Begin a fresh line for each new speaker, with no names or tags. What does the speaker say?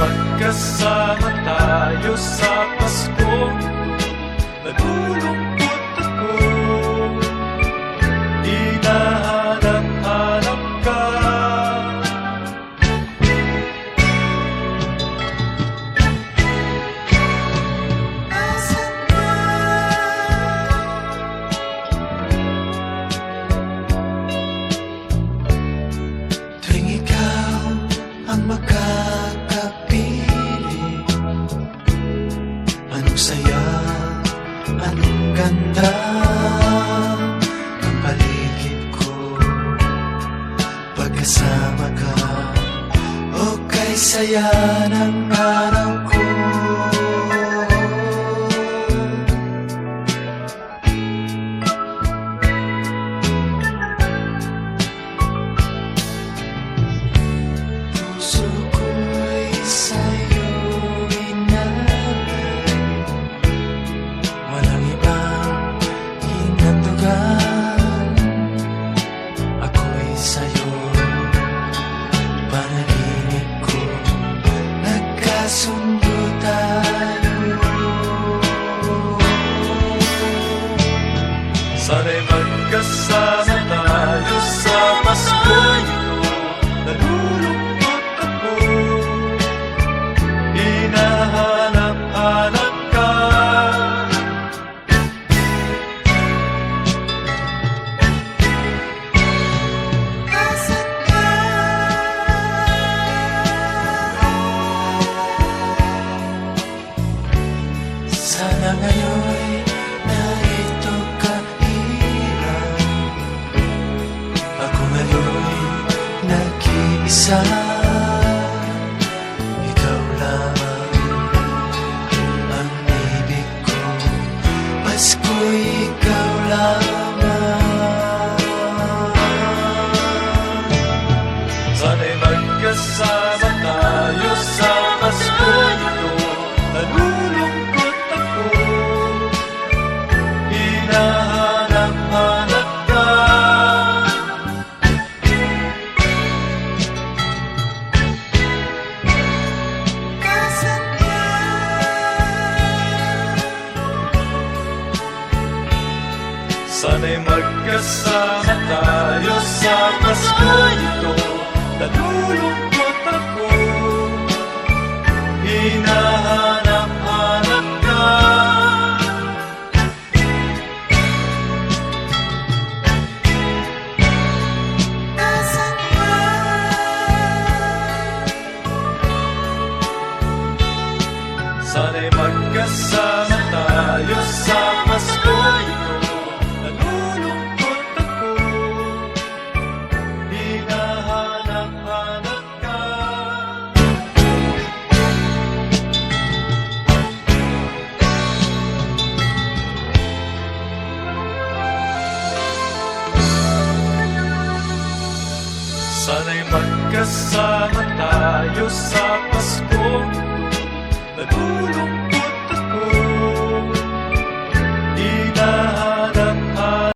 Magkasama tayo sa Pasko
Nagulong makakapili Anong saya, anong ganda Ang paligid ko Pagkasama ka O kay saya ng araw ko Sana ngayon'y narito ka hirap Ako ngayon'y nag-iisa. Ikaw lamang ang ibig ko. Ikaw lamang.
Sana'y magkasama tayo sa Sana'y magkasama tayo sa Pasko ito Nalulungkot ako. Hinahanap-hanap ka.
Nasaan ka?
Sana'y magkasama Sana'y magkasama tayo sa Pasko